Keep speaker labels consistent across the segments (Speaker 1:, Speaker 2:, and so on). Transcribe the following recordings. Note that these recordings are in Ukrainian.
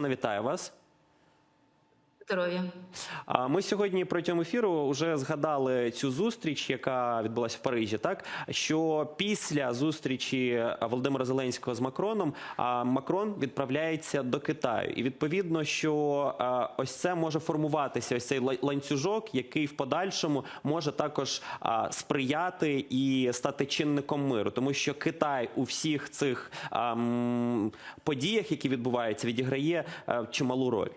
Speaker 1: Оксана, вітаю вас.
Speaker 2: Здоров'я.
Speaker 1: Ми сьогодні протягом ефіру вже згадали цю зустріч, яка відбулася в Парижі. Так що після зустрічі Володимира Зеленського з Макроном Макрон відправляється до Китаю, і відповідно, що ось це може формуватися, ось цей ла- ланцюжок, який в подальшому може також сприяти і стати чинником миру, тому що Китай у всіх цих подіях, які відбуваються, відіграє чималу роль.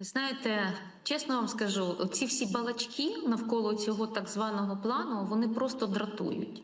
Speaker 2: Знаєте, чесно вам скажу, ці всі балачки навколо цього так званого плану вони просто дратують.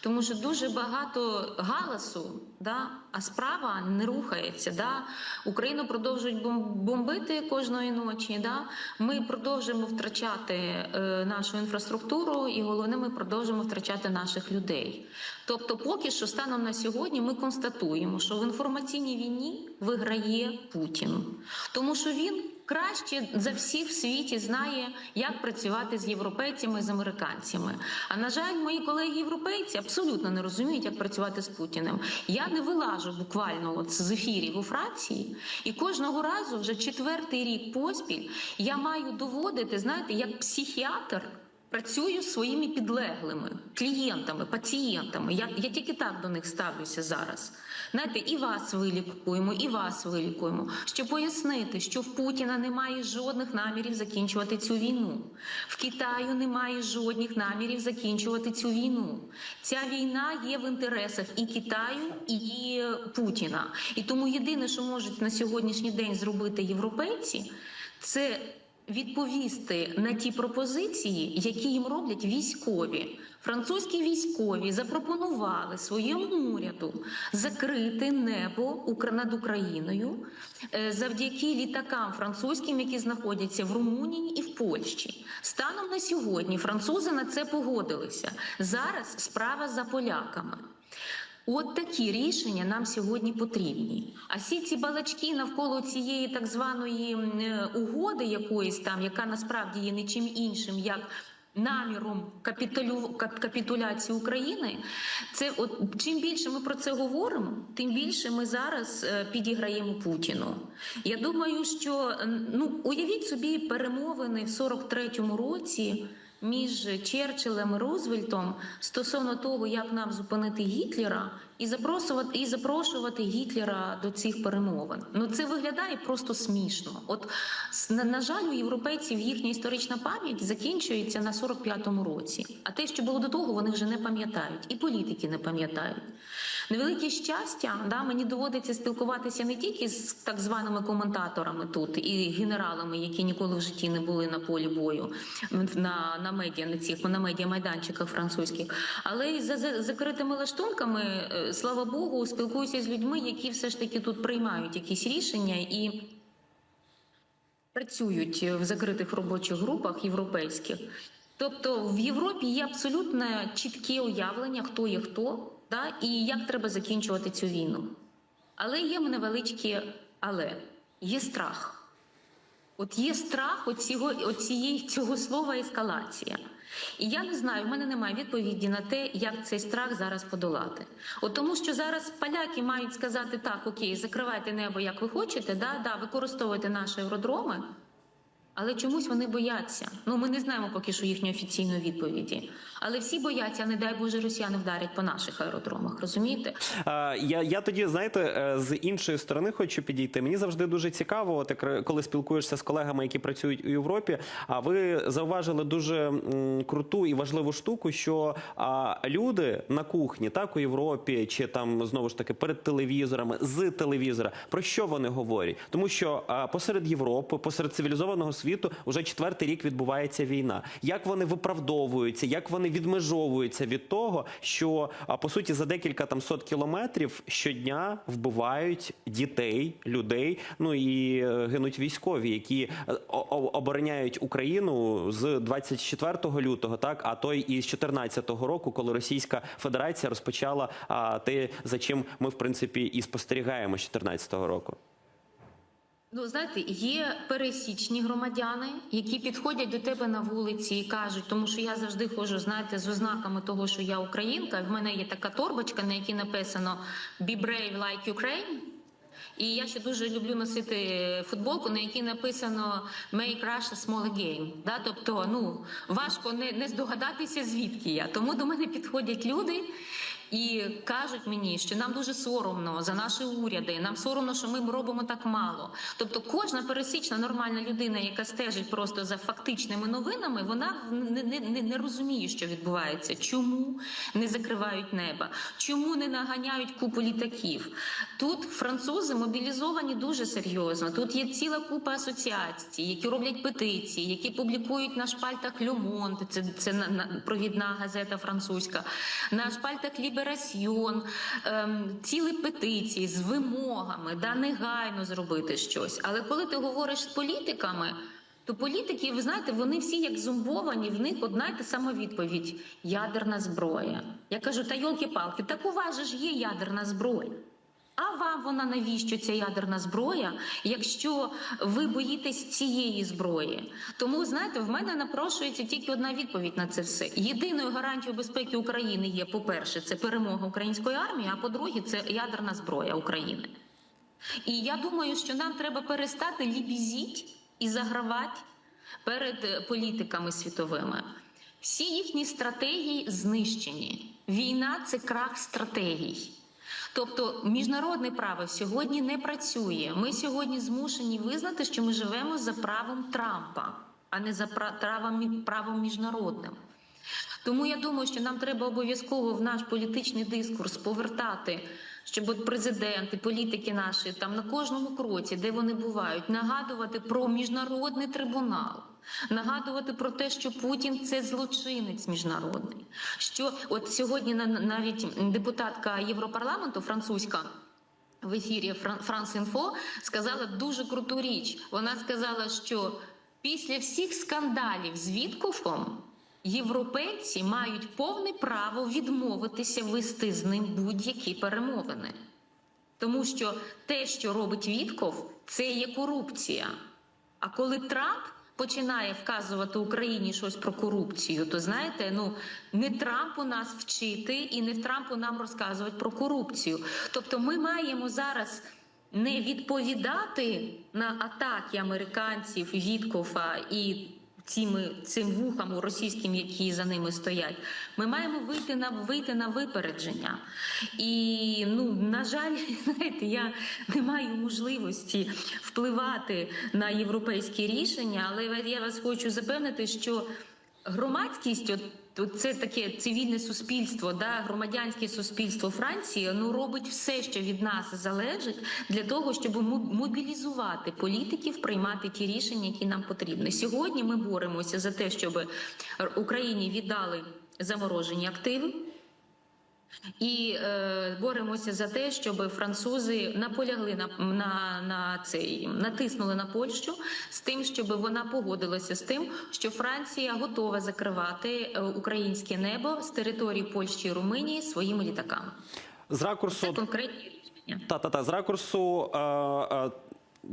Speaker 2: Тому що дуже багато галасу, да, а справа не рухається. Да. Україну продовжують бомбити кожної ночі. Да. Ми продовжуємо втрачати е, нашу інфраструктуру, і головне, ми продовжуємо втрачати наших людей. Тобто, поки що станом на сьогодні ми констатуємо, що в інформаційній війні виграє Путін, тому що він краще за всіх в світі знає, як працювати з європейцями з американцями. А на жаль, мої колеги європейці абсолютно не розуміють, як працювати з Путіним. Я не вилажу буквально от з ефірів у Франції, і кожного разу, вже четвертий рік поспіль, я маю доводити, знаєте, як психіатр. Працюю своїми підлеглими клієнтами, пацієнтами. Я, я тільки так до них ставлюся зараз. Знаєте, і вас вилікуємо, і вас вилікуємо, щоб пояснити, що в Путіна немає жодних намірів закінчувати цю війну. В Китаю немає жодних намірів закінчувати цю війну. Ця війна є в інтересах і Китаю, і Путіна. І тому єдине, що можуть на сьогоднішній день зробити європейці, це відповісти на ті пропозиції, які їм роблять військові. Французькі військові запропонували своєму уряду закрити небо над Україною е, завдяки літакам французьким, які знаходяться в Румунії і в Польщі. Станом на сьогодні французи на це погодилися. Зараз справа за поляками. От такі рішення нам сьогодні потрібні. А всі ці балачки навколо цієї так званої е, угоди, якоїсь там, яка насправді є нічим іншим, як наміром капітулю... капітуляції України, це от чим більше ми про це говоримо, тим більше ми зараз е, підіграємо Путіну. Я думаю, що ну уявіть собі перемовини в 43-му році між Черчиллем і Рузвельтом стосовно того, як нам зупинити Гітлера, і запрошувати, і запрошувати Гітлера до цих перемовин. Ну це виглядає просто смішно. От на, на жаль, у європейців їхня історична пам'ять закінчується на 45-му році. А те, що було до того, вони вже не пам'ятають, і політики не пам'ятають. Невелике щастя, да, мені доводиться спілкуватися не тільки з так званими коментаторами тут і генералами, які ніколи в житті не були на полі бою на, на медіа, на цих на медіамайданчиках французьких, але й за, за закритими лаштунками, е, слава Богу, спілкуюся з людьми, які все ж таки тут приймають якісь рішення і працюють в закритих робочих групах європейських. Тобто в Європі є абсолютно чітке уявлення, хто є хто, да, і як треба закінчувати цю війну. Але є невеличкі але є страх. От є страх оцього, оцієї, цього слова ескалація. І я не знаю, в мене немає відповіді на те, як цей страх зараз подолати. От тому, що зараз поляки мають сказати так, окей, закривайте небо, як ви хочете, да, да, використовуйте наші аеродроми, але чомусь вони бояться. Ну, ми не знаємо поки що їхньої офіційної відповіді. Але всі бояться, не дай Боже, росіяни вдарять по наших аеродромах. Розумієте?
Speaker 1: Е, Я, я тоді, знаєте, е, з іншої сторони хочу підійти. Мені завжди дуже цікаво, от коли спілкуєшся з колегами, які працюють у Європі. А ви зауважили дуже круту і важливу штуку, що а, люди на кухні, так у Європі, чи там знову ж таки перед телевізорами, з телевізора, про що вони говорять? Тому що а, посеред Європи, посеред цивілізованого світу, вже четвертий рік відбувається війна. Як вони виправдовуються, як вони відмежовуються від того, що по суті за декілька там сот кілометрів щодня вбивають дітей, людей. Ну і е, гинуть військові, які е, обороняють Україну з 24 лютого, так а то й із 14 року, коли Російська Федерація розпочала а, те, за чим ми в принципі і спостерігаємо з 14 року.
Speaker 2: Ну, знаєте, є пересічні громадяни, які підходять до тебе на вулиці і кажуть, тому що я завжди ходжу, знаєте, з ознаками того, що я українка. В мене є така торбочка, на якій написано «Be brave like Ukraine». І я ще дуже люблю носити футболку, на якій написано «Make Russia small again». Да? Тобто, ну важко не, не здогадатися, звідки я. Тому до мене підходять люди і кажуть мені, що нам дуже соромно за наші уряди. Нам соромно, що ми робимо так мало. Тобто, кожна пересічна нормальна людина, яка стежить просто за фактичними новинами, вона не, не, не, не розуміє, що відбувається. Чому не закривають неба? Чому не наганяють купу літаків? Тут французи мобілізовані дуже серйозно. Тут є ціла купа асоціацій, які роблять петиції, які публікують на шпальтах Monde, це, це на, на, провідна газета французька, на шпальтах Ліберасьйон, ем, цілі петиції з вимогами, да, негайно зробити щось. Але коли ти говориш з політиками, то політики, ви знаєте, вони всі як зумбовані, в них одна й та сама відповідь: ядерна зброя. Я кажу, та йолки-палки, так у вас же ж є ядерна зброя. А вам вона навіщо ця ядерна зброя, якщо ви боїтесь цієї зброї? Тому знаєте, в мене напрошується тільки одна відповідь на це все. Єдиною гарантією безпеки України є, по-перше, це перемога української армії, а по-друге, це ядерна зброя України. І я думаю, що нам треба перестати лібізіть і загравати перед е, політиками світовими. Всі їхні стратегії знищені. Війна це крах стратегій. Тобто міжнародне право сьогодні не працює. Ми сьогодні змушені визнати, що ми живемо за правом Трампа, а не за пра- правом, правом міжнародним. Тому я думаю, що нам треба обов'язково в наш політичний дискурс повертати, щоб от президенти, політики наші там на кожному кроці, де вони бувають, нагадувати про міжнародний трибунал, нагадувати про те, що Путін це злочинець міжнародний. Що от сьогодні на- навіть депутатка Європарламенту французька. В ефірі Фран- France Info сказала дуже круту річ. Вона сказала, що після всіх скандалів з Віткофом європейці мають повне право відмовитися вести з ним будь-які перемовини. Тому що те, що робить Вітков, це є корупція. А коли Трамп починає вказувати Україні щось про корупцію, то знаєте, ну не Трампу нас вчити і не Трампу нам розказувати про корупцію. Тобто, ми маємо зараз. Не відповідати на атаки американців, Віткофа і цими цим вухам російським, які за ними стоять. Ми маємо вийти на вийти на випередження. І ну на жаль, знаєте, я не маю можливості впливати на європейські рішення, але я вас хочу запевнити, що громадськість, от це таке цивільне суспільство, да, громадянське суспільство Франції, ну робить все, що від нас залежить, для того, щоб мо- мобілізувати політиків, приймати ті рішення, які нам потрібні. Сьогодні ми боремося за те, щоб Україні віддали заморожені активи. І е, боремося за те, щоб французи наполягли на, на, на цей натиснули на Польщу з тим, щоб вона погодилася з тим, що Франція готова закривати е, українське небо з території Польщі і Румунії своїми літаками.
Speaker 1: З
Speaker 2: Це
Speaker 1: ракурсу
Speaker 2: конкретні рішення.
Speaker 1: Та та та з ракурсу е, е,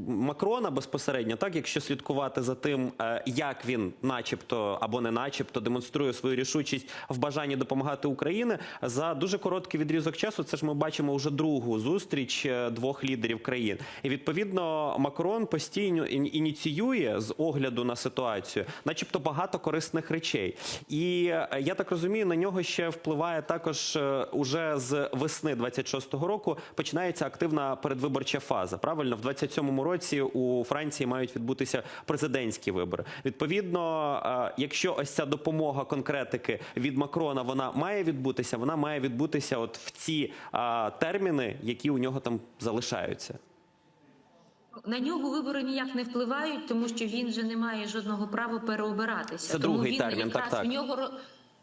Speaker 1: Макрона безпосередньо, так якщо слідкувати за тим, е, як він, начебто або не начебто, демонструє свою рішучість в бажанні допомагати Україні за дуже короткий відрізок часу. Це ж ми бачимо вже другу зустріч е, двох лідерів країн. І відповідно Макрон постійно ініціює з огляду на ситуацію, начебто багато корисних речей. І е, я так розумію, на нього ще впливає також уже з весни 26-го року. Починається активна передвиборча фаза. Правильно, в 27-му році у Франції мають відбутися президентські вибори. Відповідно, е, якщо ось ця допомога конкретики від Макрона вона має відбутися, вона має відбутися от в ці е, терміни, які у нього там залишаються.
Speaker 2: На нього вибори ніяк не впливають, тому що він вже не має жодного права переобиратися.
Speaker 1: Це
Speaker 2: тому
Speaker 1: другий
Speaker 2: він
Speaker 1: термін,
Speaker 2: якраз
Speaker 1: так, так.
Speaker 2: в нього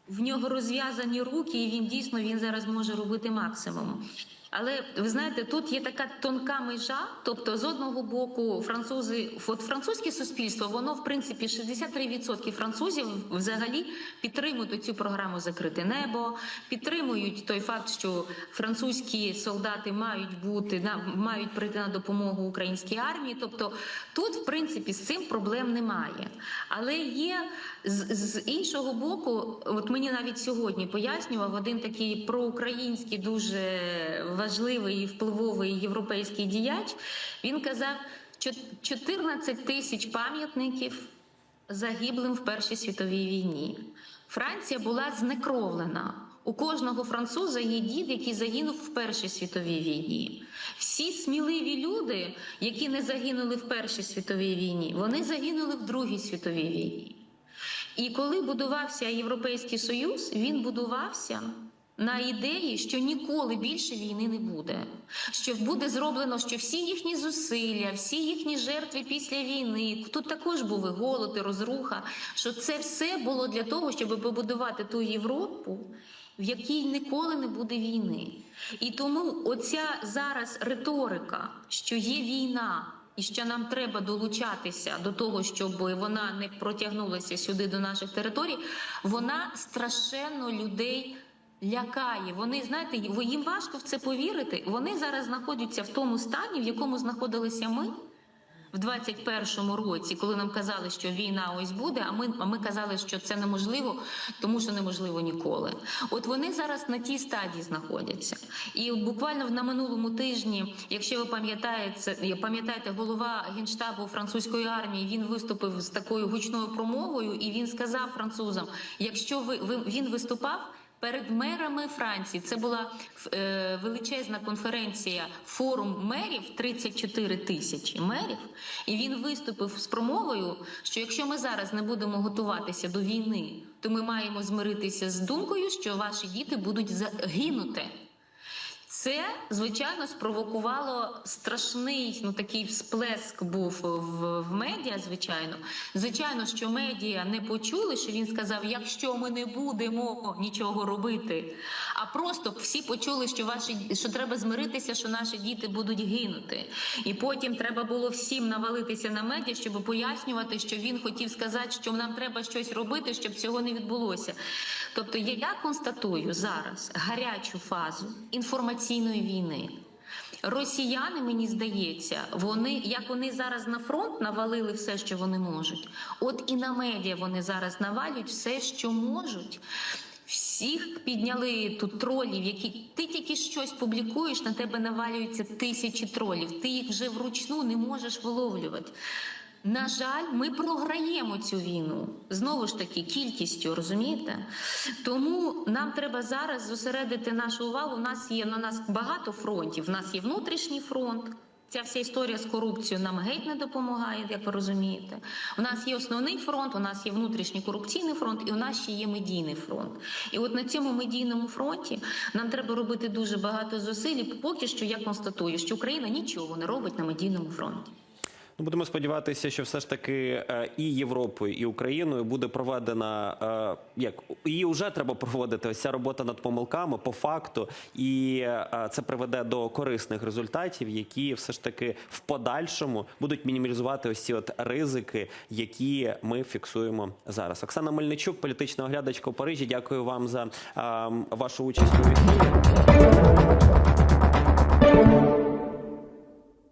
Speaker 2: в нього розв'язані руки, і він дійсно він зараз може робити максимум. Але ви знаєте, тут є така тонка межа. Тобто, з одного боку, французи, от французьке суспільство, воно в принципі 63% французів взагалі підтримують цю програму Закрите небо, підтримують той факт, що французькі солдати мають бути на мають прийти на допомогу українській армії. Тобто тут, в принципі, з цим проблем немає. Але є з, з іншого боку, от мені навіть сьогодні пояснював один такий проукраїнський, дуже важливий і впливовий європейський діяч. Він казав, 14 тисяч пам'ятників загиблим в Першій світовій війні. Франція була знекровлена. У кожного француза є дід, який загинув в Першій світовій війні. Всі сміливі люди, які не загинули в Першій світовій війні, вони загинули в Другій світовій війні. І коли будувався Європейський Союз, він будувався на ідеї, що ніколи більше війни не буде. Що буде зроблено, що всі їхні зусилля, всі їхні жертви після війни, тут також були голод і розруха, що це все було для того, щоб побудувати ту Європу, в якій ніколи не буде війни. І тому оця зараз риторика, що є війна. І що нам треба долучатися до того, щоб вона не протягнулася сюди до наших територій, вона страшенно людей лякає. Вони знаєте, їм важко в це повірити. Вони зараз знаходяться в тому стані, в якому знаходилися ми в 21-му році, коли нам казали, що війна ось буде. А ми, а ми казали, що це неможливо, тому що неможливо ніколи. От вони зараз на тій стадії знаходяться. І буквально на минулому тижні, якщо ви пам'ятаєте, пам'ятаєте, голова генштабу французької армії, він виступив з такою гучною промовою, і він сказав французам: якщо ви, ви він виступав. Перед мерами Франції це була е, величезна конференція форум мерів 34 тисячі мерів. І він виступив з промовою, що якщо ми зараз не будемо готуватися до війни, то ми маємо змиритися з думкою, що ваші діти будуть загинути. Це звичайно спровокувало страшний ну такий всплеск був в, в медіа. Звичайно, звичайно, що медіа не почули, що він сказав: якщо ми не будемо нічого робити, а просто всі почули, що ваші що треба змиритися, що наші діти будуть гинути. І потім треба було всім навалитися на медіа, щоб пояснювати, що він хотів сказати, що нам треба щось робити, щоб цього не відбулося. Тобто, я, констатую зараз гарячу фазу інформаційної війни. Росіяни, мені здається, вони як вони зараз на фронт навалили все, що вони можуть. От і на медіа вони зараз навалюють все, що можуть. Всіх підняли тут тролів, які ти тільки щось публікуєш, на тебе навалюються тисячі тролів. Ти їх вже вручну не можеш виловлювати. На жаль, ми програємо цю війну знову ж таки кількістю, розумієте? Тому нам треба зараз зосередити нашу увагу. У нас є на нас багато фронтів. У нас є внутрішній фронт. Ця вся історія з корупцією нам геть не допомагає, як ви розумієте. У нас є основний фронт, у нас є внутрішній корупційний фронт, і у нас ще є медійний фронт. І от на цьому медійному фронті нам треба робити дуже багато зусиль. І Поки що я констатую, що Україна нічого не робить на медійному фронті.
Speaker 1: Ну, будемо сподіватися, що все ж таки е, і Європою, і Україною буде проведена е, як її вже треба проводити. Ось ця робота над помилками по факту, і е, це приведе до корисних результатів, які все ж таки в подальшому будуть мінімізувати ось ці от ризики, які ми фіксуємо зараз. Оксана Мельничук, політична оглядачка у Парижі. Дякую вам за е, вашу участь у ефірі.